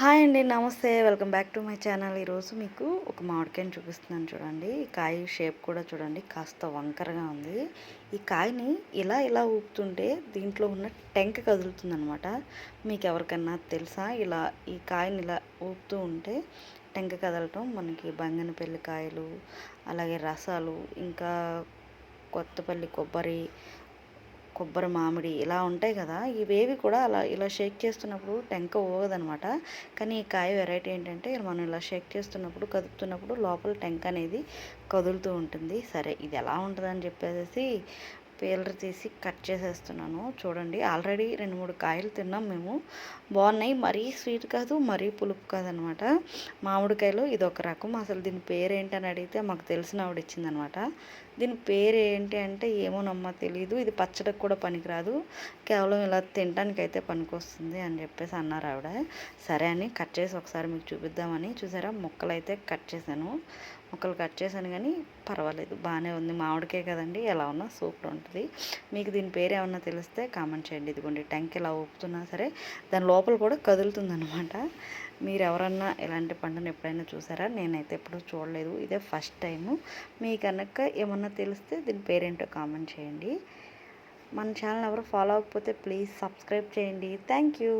Hi అండి namaste. Welcome back to my channel. ఈరోజు మీకు ఒక మామిడికాయని చూపిస్తున్నాను చూడండి. ఈ కాయ షేప్ కూడా చూడండి కాస్త వంకరగా ఉంది. ఈ కాయని ఇలా ఇలా ఊపుతుంటే దీంట్లో ఉన్న టెంక కదులుతుందనమాట మీకు ఎవరికన్నా తెలుసా? ఇలా ఈ కాయని ఇలా ఊపుతూ ఉంటే టెంక కదలటం మనకి బంగనపల్లి కాయలు అలాగే రసాలు ఇంకా కొత్తపల్లి కొబ్బరి కొబ్బరి మామిడి ఇలా ఉంటాయి కదా ఇవేవి కూడా అలా ఇలా షేక్ చేస్తున్నప్పుడు టెంక ఊగదనమాట కానీ ఈ కాయ వెరైటీ ఏంటంటే మనం ఇలా షేక్ చేస్తున్నప్పుడు కదుపుతున్నప్పుడు లోపల టెంక అనేది కదులుతూ ఉంటుంది. సరే ఇది ఎలా ఉంటుందని చెప్పేసి పేలర్ తీసి కట్ చేసేస్తున్నాను. చూడండి ఆల్రెడీ రెండు మూడు కాయలు తిన్నాం మేము. బాగున్నాయి. మరీ స్వీట్ కాదు మరీ పులుపు కాదనమాట. మామిడికాయలు ఇది ఒక రకం. అసలు దీని పేరు ఏంటని అడిగితే మాకు తెలిసిన ఆవిడ ఇచ్చిందనమాట. దీని పేరు ఏంటి అంటే ఏమోనమ్మా తెలియదు ఇది పచ్చడికి కూడా పనికిరాదు. కేవలం ఇలా తినడానికి అయితే పనికొస్తుంది అని చెప్పేసి అన్నారు ఆవిడ. సరే అని కట్ చేసి ఒకసారి మీకు చూపిద్దామని చూసారా? ముక్కలు అయితే కట్ చేశాను. ముక్కలు కట్ చేశాను కానీ పర్వాలేదు. బాగానే ఉంది. మామిడికాయ కదండి. ఎలా ఉన్నా సూపర్ ఉంటుంది. మీకు దీని పేరు ఏమన్నా తెలిస్తే కామెంట్ చేయండి. ఇదిగోండి ట్యాంక్ ఇలా ఊపుతున్నా సరే దాని లోపల కూడా కదులుతుందనమాట మీరు ఎవరన్నా ఇలాంటి పండును ఎప్పుడైనా చూసారా? నేనైతే ఎప్పుడూ చూడలేదు. ఇదే ఫస్ట్ టైము మీకు కనుక ఏమన్నా తెలిస్తే దీని పేరేంటో కామెంట్ చేయండి. మన ఛానల్ ఎవరు ఫాలో అవ్వకపోతే ప్లీజ్ సబ్స్క్రైబ్ చేయండి. Thank you